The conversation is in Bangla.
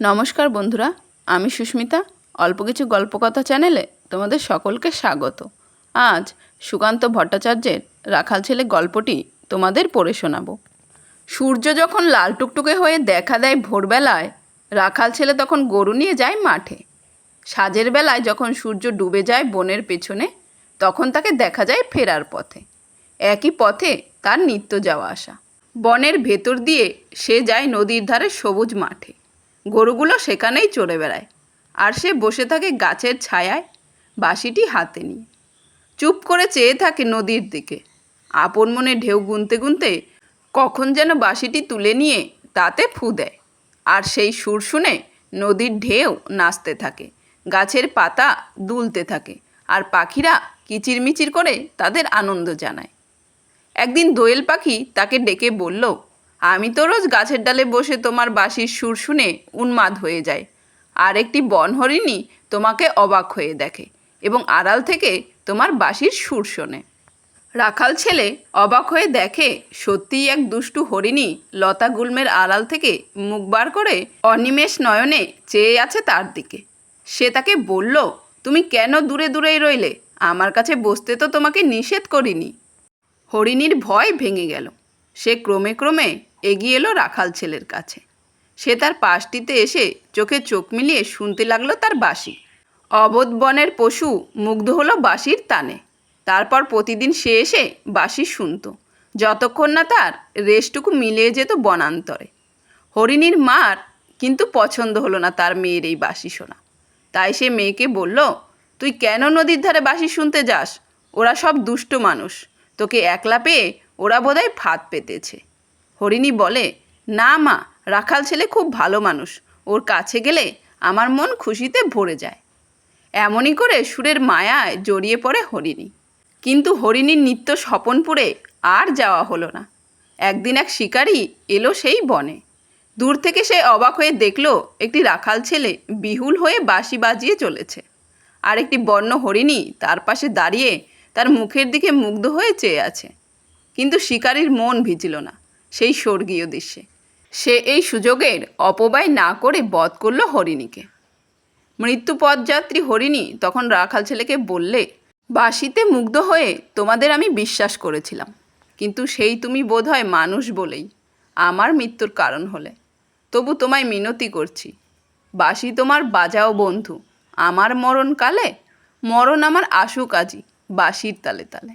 নমস্কার বন্ধুরা, আমি সুস্মিতা। অল্প কিছু গল্পকথা চ্যানেলে তোমাদের সকলকে স্বাগত। আজ সুকান্ত ভট্টাচার্যের রাখাল ছেলে গল্পটি তোমাদের পড়ে শোনাবো। সূর্য যখন লাল টুকটুকে হয়ে দেখা দেয় ভোরবেলায়, রাখাল ছেলে তখন গরু নিয়ে যায় মাঠে। সাজের বেলায় যখন সূর্য ডুবে যায় বনের পেছনে, তখন তাকে দেখা যায় ফেরার পথে। একই পথে তার নিত্য যাওয়া আসা। বনের ভেতর দিয়ে সে যায় নদীর ধারে সবুজ মাঠে। গরুগুলো সেখানেই চড়ে বেড়ায়। আর সে বসে থাকে গাছের ছায়ায়, বাঁশিটি হাতে নিয়ে। চুপ করে চেয়ে থাকে নদীর দিকে। আপন মনে ঢেউ গুনতে গুনতে কখন যেন বাঁশিটি তুলে নিয়ে তাতে ফু দেয়। আর সেই সুর শুনে নদীর ঢেউ নাচতে থাকে, গাছের পাতা দুলতে থাকে, আর পাখিরা কিচিরমিচির করে তাদের আনন্দ জানায়। একদিন দোয়েল পাখি তাকে ডেকে বলল আমি তো রোজ গাছের ডালে বসে তোমার বাঁশির সুর শুনে উন্মাদ হয়ে যায় আর একটি বনহরিণী তোমাকে অবাক হয়ে দেখে এবং আড়াল থেকে তোমার বাঁশির সুর শোনে। রাখাল ছেলে অবাক হয়ে দেখে, সত্যিই এক দুষ্টু হরিণী লতা গুল্মের আড়াল থেকে মুখ বার করে অনিমেষ নয়নে চেয়ে আছে তার দিকে। সে তাকে বলল, তুমি কেন দূরে দূরেই রইলে? আমার কাছে বসতে তো তোমাকে নিষেধ করিনি। হরিণীর ভয় ভেঙে গেল। সে ক্রমে ক্রমে এগিয়ে এলো রাখাল ছেলের কাছে। সে তার পাশটিতে এসে চোখে চোখ মিলিয়ে শুনতে লাগল তার বাঁশি। অবোধ বনের পশু মুগ্ধ হলো বাঁশির তানে তারপর প্রতিদিন সে এসে বাঁশি শুনতো। যতক্ষণ না তার রেশটুকু মিলিয়ে যেত বনান্তরে। হরিণীর মার কিন্তু পছন্দ হলো না তার মেয়ের এই বাঁশি শোনা। তাই সে মেয়েকে বলল, তুই কেন নদীর ধারে বাঁশি শুনতে যাস? ওরা সব দুষ্ট মানুষ। তোকে একলা পেয়ে ওরা বোধহয় ফাঁদ পেতেছে। হরিণী বলে, না মা, রাখাল ছেলে খুব ভালো মানুষ। ওর কাছে গেলে আমার মন খুশিতে ভরে যায়। এমনই করে সুরের মায়ায় জড়িয়ে পড়ে হরিণী। কিন্তু হরিণীর নিত্য স্বপনপুরে আর যাওয়া হলো না। একদিন এক শিকারী এলো সেই বনে। দূর থেকে সে অবাক হয়ে দেখল একটি রাখাল ছেলে বিহুল হয়ে বাঁশি বাজিয়ে চলেছে। আর একটি বন্য হরিণী তার পাশে দাঁড়িয়ে তার মুখের দিকে মুগ্ধ হয়ে চেয়ে আছে। কিন্তু শিকারীর মন ভিজিল না, সেই স্বর্গীয় দৃশ্যে সে এই সুযোগের অপব্যয় না করে বধ করল হরিণীকে। মৃত্যু পথযাত্রী হরিণী তখন রাখাল ছেলেকে বললে, বাঁশিতে মুগ্ধ হয়ে তোমাদের আমি বিশ্বাস করেছিলাম, কিন্তু সেই তুমি বোধহয় মানুষ বলেই আমার মৃত্যুর কারণ হলে। তবু তোমায় মিনতি করছি, বাঁশি তোমার বাজাও বন্ধু, আমার মরণকালে, মরণ আমার আশুক আজি বাঁশির তালে তালে।